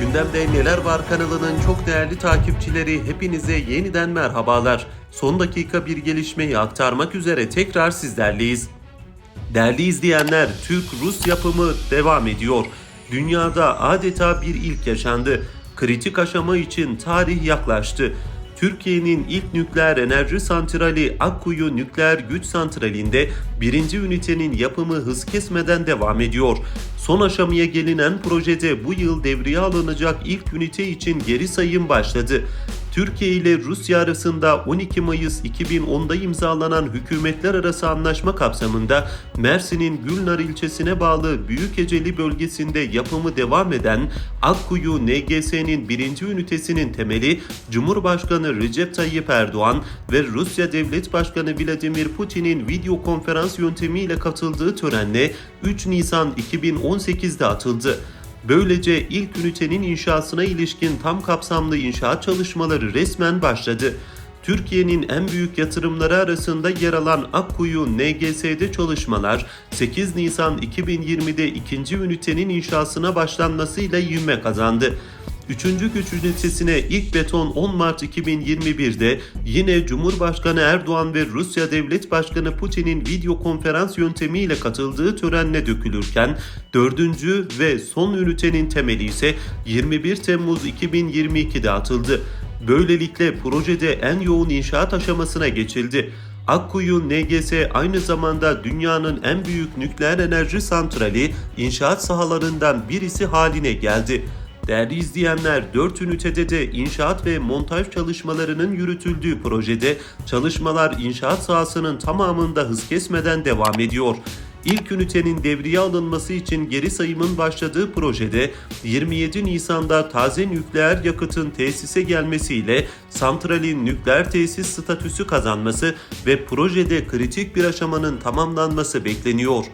Gündemde Neler Var kanalının çok değerli takipçileri hepinize yeniden merhabalar. Son dakika bir gelişmeyi aktarmak üzere tekrar sizlerleyiz. Değerli izleyenler, Türk-Rus yapımı devam ediyor. Dünyada adeta bir ilk yaşandı. Kritik aşama için tarih yaklaştı. Türkiye'nin ilk nükleer enerji santrali Akkuyu Nükleer Güç Santrali'nde birinci ünitenin yapımı hız kesmeden devam ediyor. Son aşamaya gelinen projede bu yıl devreye alınacak ilk ünite için geri sayım başladı. Türkiye ile Rusya arasında 12 Mayıs 2010'da imzalanan hükümetler arası anlaşma kapsamında Mersin'in Gülnar ilçesine bağlı Büyükeceli bölgesinde yapımı devam eden Akkuyu NGS'nin birinci ünitesinin temeli Cumhurbaşkanı Recep Tayyip Erdoğan ve Rusya Devlet Başkanı Vladimir Putin'in video konferans yöntemiyle katıldığı törenle 3 Nisan 2018'de atıldı. Böylece ilk ünitenin inşasına ilişkin tam kapsamlı inşaat çalışmaları resmen başladı. Türkiye'nin en büyük yatırımları arasında yer alan Akkuyu NGS'de çalışmalar 8 Nisan 2020'de ikinci ünitenin inşasına başlanmasıyla ivme kazandı. Üçüncü güç ünitesine ilk beton 10 Mart 2021'de yine Cumhurbaşkanı Erdoğan ve Rusya Devlet Başkanı Putin'in video konferans yöntemiyle katıldığı törenle dökülürken dördüncü ve son ünitenin temeli ise 21 Temmuz 2022'de atıldı. Böylelikle projede en yoğun inşaat aşamasına geçildi. Akkuyu NGS aynı zamanda dünyanın en büyük nükleer enerji santrali inşaat sahalarından birisi haline geldi. Değerli izleyenler 4 ünitede de inşaat ve montaj çalışmalarının yürütüldüğü projede çalışmalar inşaat sahasının tamamında hız kesmeden devam ediyor. İlk ünitenin devreye alınması için geri sayımın başladığı projede 27 Nisan'da taze nükleer yakıtın tesise gelmesiyle santralin nükleer tesis statüsü kazanması ve projede kritik bir aşamanın tamamlanması bekleniyor.